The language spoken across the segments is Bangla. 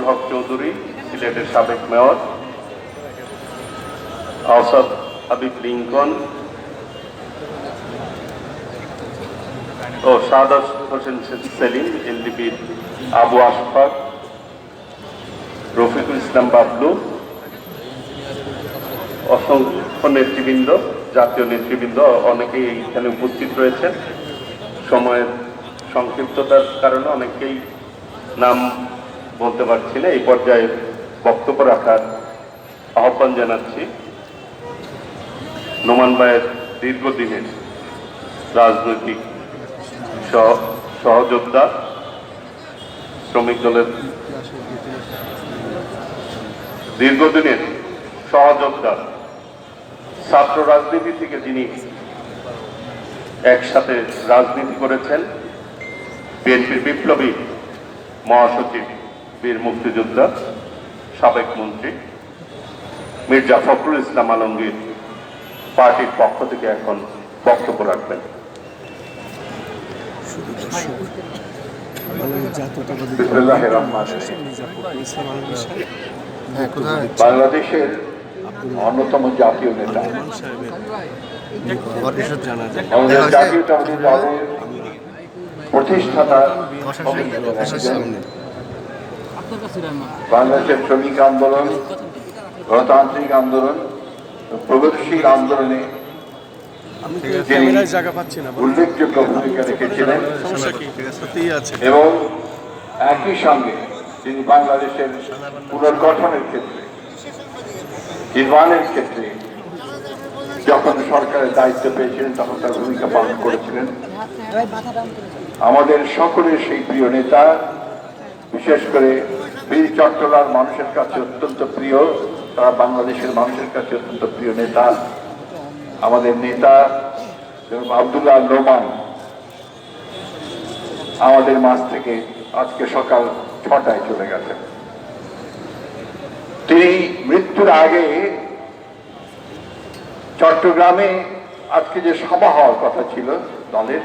আনিসুল হক চৌধুরী, সিলেটের সাবেক মেয়র। আওসাদ হাবিব লিঙ্কন। ও সাদাত হোসেন সেলিম, এলডিপির আবু আশফাক। রফিকুল ইসলাম বাবলু। অসংখ্য নেতৃবৃন্দ, জাতীয় নেতৃবৃন্দ, অনেকেই এইখানে উপস্থিত রয়েছেন। সময়ের সংক্ষিপ্ততার কারণে অনেকেই নাম বলতে পারছি না, এই পর্যায়ে বক্তব্য রাখার আহ্বান জানাচ্ছি। নোমান ভাইয়ের দীর্ঘদিনের রাজনৈতিক সহযোদ্ধা, শ্রমিক দলের দীর্ঘদিনের সহযোদ্ধা, ছাত্র রাজনীতি থেকে যিনি একসাথে রাজনীতি করেছেন, বিএনপির বিপ্লবী মহাসচিব বীর মুক্তিযোদ্ধা, সাবেক মন্ত্রী মির্জা ফখরুল ইসলাম আলমগীর পার্টির পক্ষ থেকে এখন বক্তব্য রাখবেন। বাংলাদেশের অন্যতম জাতীয় নেতা। প্রতিষ্ঠাতা বাংলাদেশের শ্রমিক আন্দোলন, গণতান্ত্রিক আন্দোলন, প্রগতিশীল আন্দোলনে উল্লেখযোগ্য ভূমিকা রেখেছিলেন এবং একই সঙ্গে তিনি বাংলাদেশের পুনর্গঠনের ক্ষেত্রে, নির্মাণের ক্ষেত্রে যখন সরকারের দায়িত্ব পেয়েছিলেন, তখন তার ভূমিকা পালন করেছিলেন। আমাদের সকলের সেই প্রিয় নেতা, বিশেষ করে বীর চট্টলার মানুষের কাছে অত্যন্ত প্রিয়, তারা বাংলাদেশের মানুষের কাছে অত্যন্ত প্রিয় নেতা। আমাদের নেতা আবদুল্লাহ নোমান। আমাদের মাছ থেকে আজকে সকাল ছটায় চলে গেছেন। তিনি মৃত্যুর আগে চট্টগ্রামে আজকে যে সভা হওয়ার কথা ছিল দলের,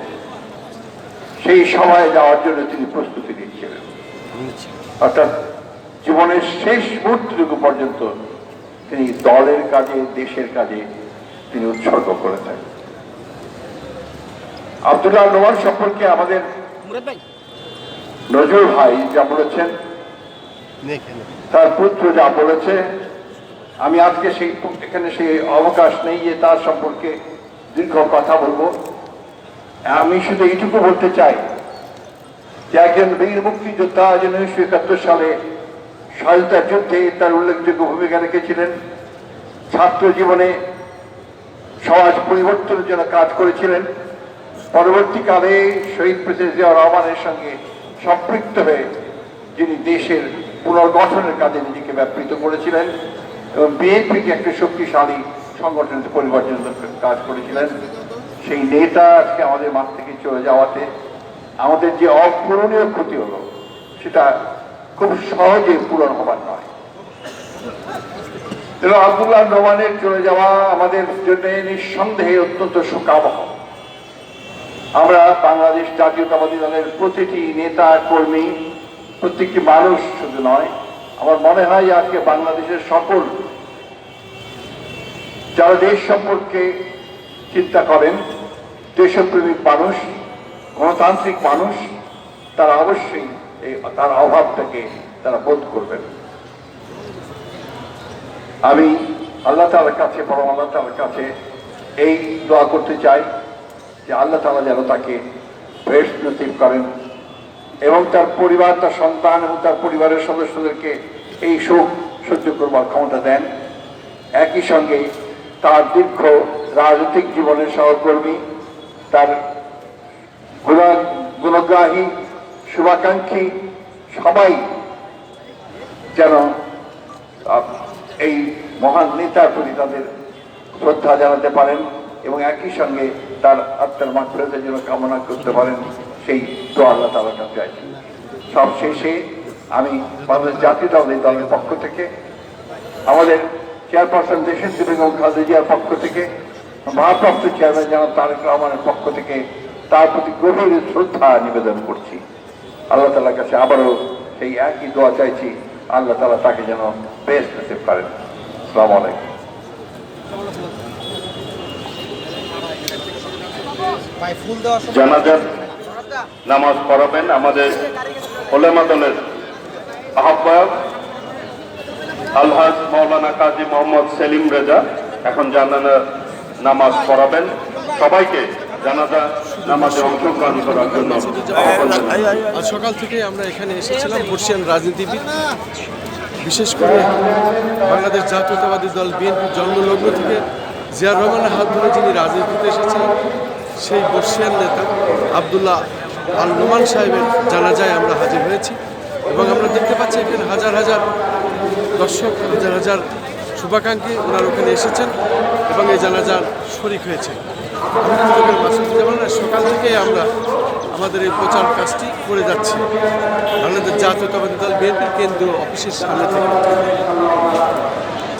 সেই সভায় যাওয়ার জন্য তিনি প্রস্তুতি নিচ্ছিলেন। অর্থাৎ জীবনের শেষ মুহূর্তটুকু পর্যন্ত তিনি দলের কাজে দেশের কাজে তিনি উৎসর্গ করেছেন। আব্দুল্লাহ নোমান সম্পর্কে আমাদের নজরুল ভাই যা বলেছেন তার পুত্র যা বলেছে আমি আজকে সেই এখানে সেই অবকাশ নেই যে তার সম্পর্কে দীর্ঘ কথা বলব। আমি শুধু এইটুকু বলতে চাই যে একজন বীর মুক্তিযোদ্ধা যিনি উনিশশো একাত্তর সালে স্বাধীনতা যুদ্ধে তার উল্লেখযোগ্য ভূমিকা রেখেছিলেন। ছাত্র জীবনে সমাজ পরিবর্তনের জন্য কাজ করেছিলেন। পরবর্তীকালে শহীদ প্রেসিডেন্ট জিয়া রহমানের সঙ্গে সম্পৃক্ত হয়ে যিনি দেশের পুনর্গঠনের কাজে নিজেকে ব্যাপৃত করেছিলেন এবং বিএনপিকে একটা শক্তিশালী সংগঠনের পরিবর্তনের কাজ করেছিলেন। সেই নেতা আজকে আমাদের মাঠ থেকে চলে যাওয়াতে আমাদের যে অপূরণীয় ক্ষতি হলো, সেটা খুব সহজে পূরণ হবার নয়। এবং আব্দুল্লাহ নোমানের চলে যাওয়া আমাদের জন্য নিঃসন্দেহে অত্যন্ত শোকাবহ আমরা বাংলাদেশ জাতীয়তাবাদী দলের প্রতিটি নেতা, কর্মী, প্রত্যেকটি মানুষ শুধু নয়, আমার মনে হয় আজকে বাংলাদেশের সকল যারা দেশ সম্পর্কে চিন্তা করেন, দেশপ্রেমিক মানুষ, গণতান্ত্রিক মানুষ, তারা অবশ্যই তার অভাবটাকে তারা বোধ করবেন। আমি আল্লাহ তালার কাছে, পরম আল্লাহ তালার কাছে এই দোয়া করতে চাই যে আল্লাহ তালা যেন তাকে বেশ নসিব করেন এবং তার পরিবার, তার সন্তান এবং তার পরিবারের সদস্যদেরকে এই শোক সহ্য করবার ক্ষমতা দেন। একই সঙ্গে তার দীর্ঘ রাজনৈতিক জীবনের সহকর্মী, তার গুণগ্রাহী, শুভাকাঙ্ক্ষী সবাই যেন এই মহান নেতার প্রতি তাদের শ্রদ্ধা জানাতে পারেন এবং একই সঙ্গে তার আত্মার মাত্রাদের জন্য কামনা করতে পারেন, সেই দোয়া আল্লাহ তালার কাছে আছে সব শেষে আমি বাংলাদেশ জাতীয়তাবাদী দলের পক্ষ থেকে, আমাদের চেয়ারপারসন দেশের বেগম খালেদা জিয়ার পক্ষ থেকে, ভারপ্রাপ্ত চেয়ারম্যান জনাব তারেক রহমানের পক্ষ থেকে তার প্রতি গভীর শ্রদ্ধা নিবেদন করছি। আল্লাহ তালার কাছে আবারও সেই একই দোয়া চাইছি আল্লাহ তালা তাকে যেন বেশ নসিব করেন। সালাম আলাইকুম। জানাজার নামাজ পড়াবেন আমাদের ওলেমা দলের আহ্বায়ক আলহাজ মৌলানা কাজী মোহাম্মদ সেলিম রেজা। এখন জানাজা নামাজ পড়াবেন। সবাইকে জানাজা সকাল থেকে আমরা এখানে এসেছিলাম বর্ষিয়ান রাজনীতিবিদ। বিশেষ করে বাংলাদেশ জাতীয়তাবাদী দল বিএনপির জন্মলগ্ন থেকে জিয়ার রহমানের হাত ধরে যিনি রাজনীতিতে এসেছিলেন, সেই বর্ষিয়ান নেতা আবদুল্লাহ আল নোমান সাহেবের জানাজায় আমরা হাজির হয়েছি এবং আমরা দেখতে পাচ্ছি এখানে হাজার হাজার দর্শক, হাজার হাজার শুভাকাঙ্ক্ষী ওনার ওখানে এসেছেন এবং এই জানাজার শরিক হয়েছে। কৃতজ্ঞ সকাল থেকে আমরা আমাদের এই প্রচার কাজটি করে যাচ্ছি। আমাদের জাতীয়তাবাদী দল, বিএনপির কেন্দ্রীয় অফিসের সামনে থেকে।